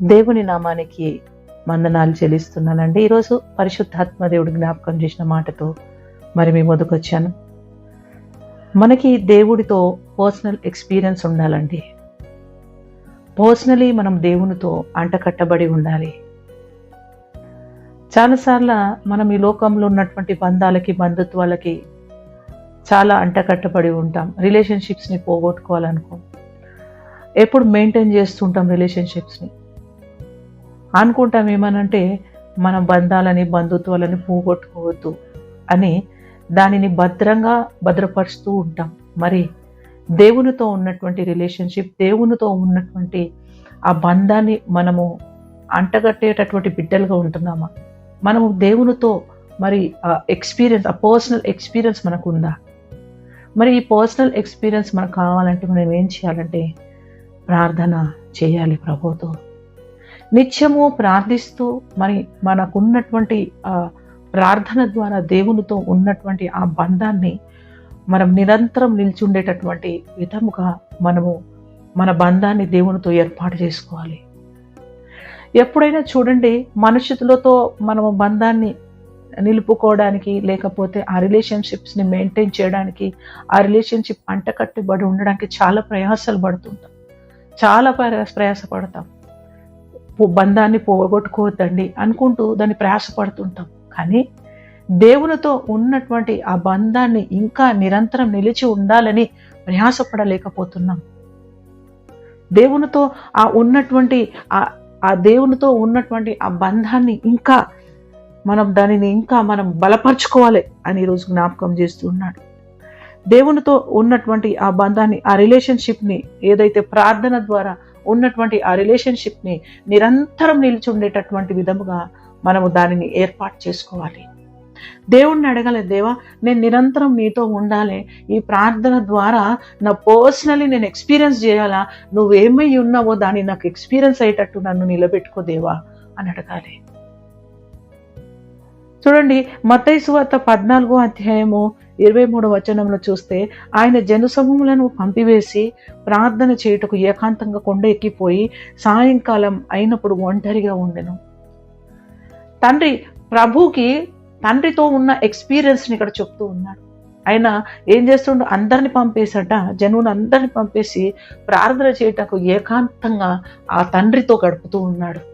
దేవుని నామానికి వందనాలు చెల్లిస్తున్నానండి. ఈరోజు పరిశుద్ధాత్మ దేవుడు జ్ఞాపకం చేసిన మాటతో మరి మీ ముందుకొచ్చాను మనకి దేవుడితో పర్సనల్ ఎక్స్పీరియన్స్ ఉండాలండి. పర్సనలీ మనం దేవునితో అంటకట్టబడి ఉండాలి. చాలాసార్లు మనం ఈ లోకంలో ఉన్నటువంటి బంధాలకి బంధుత్వాలకి చాలా అంటకట్టబడి ఉంటాం. రిలేషన్షిప్స్ని పోగొట్టుకోవాలనుకో. ఎప్పుడు మెయింటైన్ చేస్తుంటాం రిలేషన్షిప్స్ని అనుకుంటాం ఏమనంటే మన బంధాలని బంధుత్వాలని పోగొట్టుకోవద్దు అని దానిని భద్రంగా భద్రపరుస్తూ ఉంటాం. మరి దేవునితో ఉన్నటువంటి రిలేషన్షిప్ దేవునితో ఉన్నటువంటి ఆ బంధాన్ని మనము అంటగట్టేటటువంటి బిడ్డలుగా ఉంటున్నామా? మనము దేవునితో మరి ఆ ఎక్స్పీరియన్స్ ఆ పర్సనల్ ఎక్స్పీరియన్స్ మనకు ఉందా మరి ఈ పర్సనల్ ఎక్స్పీరియన్స్ మనకు కావాలంటే మనం ఏం చేయాలంటే ప్రార్థన చేయాలి ప్రభుతో నిత్యము ప్రార్థిస్తూ మరి మనకున్నటువంటి ప్రార్థన ద్వారా దేవునితో ఉన్నటువంటి ఆ బంధాన్ని మనం నిరంతరం నిల్చుండేటటువంటి విధముగా మనము మన బంధాన్ని దేవునితో ఏర్పాటు చేసుకోవాలి. ఎప్పుడైనా చూడండి మనుషులతో మనము బంధాన్ని నిలుపుకోవడానికి లేకపోతే ఆ రిలేషన్షిప్స్ని మెయింటైన్ చేయడానికి ఆ రిలేషన్షిప్ అంటకట్టుబడి ఉండడానికి చాలా ప్రయాసాలు పడుతుంటాం. చాలా ప్రయాసపడతాం. బంధాన్ని పోగొట్టుకోవద్దండి అనుకుంటూ దాన్ని ప్రయాసపడుతుంటాం. కానీ దేవునితో ఉన్నటువంటి ఆ బంధాన్ని ఇంకా నిరంతరం నిలిచి ఉండాలని ప్రయాసపడలేకపోతున్నాం. దేవునితో ఆ ఉన్నటువంటి ఆ ఆ దేవునితో ఉన్నటువంటి ఆ బంధాన్ని ఇంకా మనం దానిని ఇంకా మనం బలపరచుకోవాలి అని ఈరోజు జ్ఞాపకం చేస్తూ ఉన్నాడు. దేవునితో ఉన్నటువంటి ఆ బంధాన్ని ఆ రిలేషన్షిప్ని ఏదైతే ప్రార్థన ద్వారా ఉన్నటువంటి ఆ రిలేషన్షిప్ని నిరంతరం నిలిచి ఉండేటటువంటి విధముగా మనము దానిని ఏర్పాటు చేసుకోవాలి. దేవుణ్ణి అడగలేదు దేవా నేను నిరంతరం నీతో ఉండాలి. ఈ ప్రార్థన ద్వారా నా పర్సనలీ నేను ఎక్స్పీరియన్స్ చేయాలా? నువ్వేమై ఉన్నావో దాన్ని నాకు ఎక్స్పీరియన్స్ అయ్యేటట్టు నన్ను నిలబెట్టుకో దేవా అని అడగాలి. చూడండి మతైసువార్త పద్నాలుగో అధ్యాయము ఇరవై మూడు వచనంలో చూస్తే ఆయన జనసమూహములను పంపివేసి ప్రార్థన చేయుటకు ఏకాంతంగా కొండ ఎక్కిపోయి సాయంకాలం అయినప్పుడు ఒంటరిగా ఉండెను. తండ్రి ప్రభుకి తండ్రితో ఉన్న ఎక్స్పీరియన్స్ని ఇక్కడ చెప్తూ ఉన్నాడు. ఆయన ఏం చేస్తుండో అందరిని పంపేసట జనువుని అందరిని పంపేసి ప్రార్థన చేయటకు ఏకాంతంగా ఆ తండ్రితో గడుపుతూ ఉన్నాడు.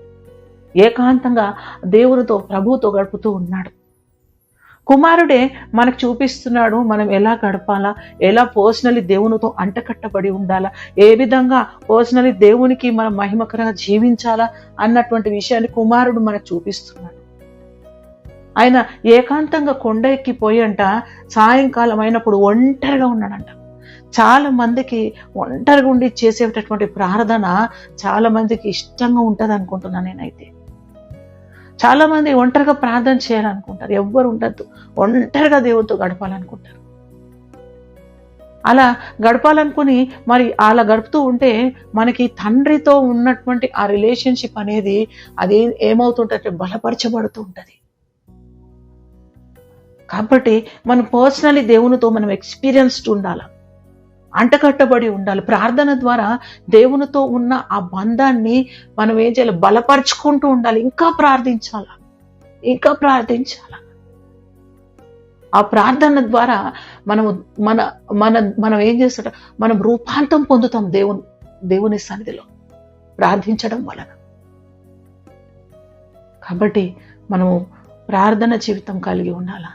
ఏకాంతంగా దేవునితో ప్రభువుతో గడుపుతూ ఉన్నాడు. కుమారుడే మనకు చూపిస్తున్నాడు మనం ఎలా గడపాలా ఎలా పర్సనలీ దేవునితో అంటకట్టబడి ఉండాలా ఏ విధంగా పర్సనలీ దేవునికి మనం మహిమకరంగా జీవించాలా అన్నటువంటి విషయాన్ని కుమారుడు మనకు చూపిస్తున్నాడు. ఆయన ఏకాంతంగా కొండ ఎక్కిపోయి అంట సాయంకాలం అయినప్పుడు ఒంటరిగా ఉన్నాడంట. చాలా మందికి ఒంటరిగా ఉండి చేసేటటువంటి ప్రార్థన చాలా మందికి ఇష్టంగా ఉంటుంది అనుకుంటున్నాను నేనైతే. చాలామంది ఒంటరిగా ప్రార్థన చేయాలనుకుంటారు. ఎవ్వరు ఉండద్దు. ఒంటరిగా దేవుడితో గడపాలనుకుంటారు. అలా గడపాలనుకుని మరి అలా గడుపుతూ ఉంటే మనకి తండ్రితో ఉన్నటువంటి ఆ రిలేషన్షిప్ అనేది అది ఏమవుతుంటే బలపరచబడుతూ ఉంటుంది. కాబట్టి మనం పర్సనలీ దేవునితో మనం ఎక్స్పీరియన్స్డ్ ఉండాలి? అంటకట్టబడి ఉండాలి. ప్రార్థన ద్వారా దేవునితో ఉన్న ఆ బంధాన్ని మనం ఏం చేయాలి? బలపరుచుకుంటూ ఉండాలి. ఇంకా ప్రార్థించాల? ఇంకా ప్రార్థించాల? ఆ ప్రార్థన ద్వారా మనము మన మన మనం ఏం చేస్తాం మనం రూపాంతం పొందుతాం దేవుని దేవుని సన్నిధిలో. ప్రార్థించడం వలన. కాబట్టి మనము ప్రార్థన జీవితం కలిగి ఉండాలా?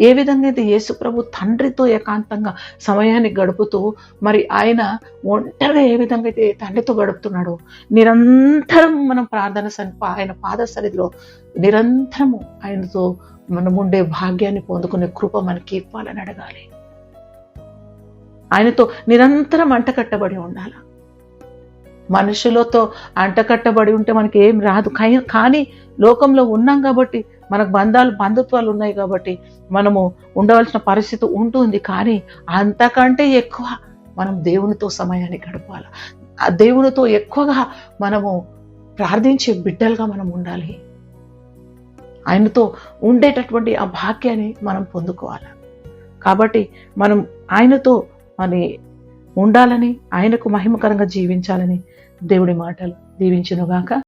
ఏ విధంగా అయితే యేసుప్రభు తండ్రితో ఏకాంతంగా సమయాన్ని గడుపుతూ మరి ఆయన ఒంటరిగా ఏ విధంగా అయితే తండ్రితో గడుపుతున్నాడో నిరంతరం మనం ప్రార్థన ఆయన పాద సన్నిధిలో నిరంతరము ఆయనతో మనం ఉండే భాగ్యాన్ని పొందుకునే కృప మనకి ఇవ్వాలని అడగాలి. ఆయనతో నిరంతరం అంటకట్టబడి ఉండాలి? మనుషులతో అంటకట్టబడి ఉంటే మనకి ఏం రాదు కానీ లోకంలో ఉన్నాం కాబట్టి మనకు బంధాలు బంధుత్వాలు ఉన్నాయి కాబట్టి మనము ఉండవలసిన పరిస్థితి ఉంటుంది కానీ అంతకంటే ఎక్కువ మనం దేవునితో సమయాన్ని గడపాలి. ఆ దేవునితో ఎక్కువగా మనము ప్రార్థించే బిడ్డలుగా మనం ఉండాలి. ఆయనతో ఉండేటటువంటి ఆ భాగ్యాన్ని మనం పొందుకోవాలి. కాబట్టి మనం ఆయనతో మరి ఉండాలని ఆయనకు మహిమకరంగా జీవించాలని దేవుడి మాటలు దీవించునుగాక.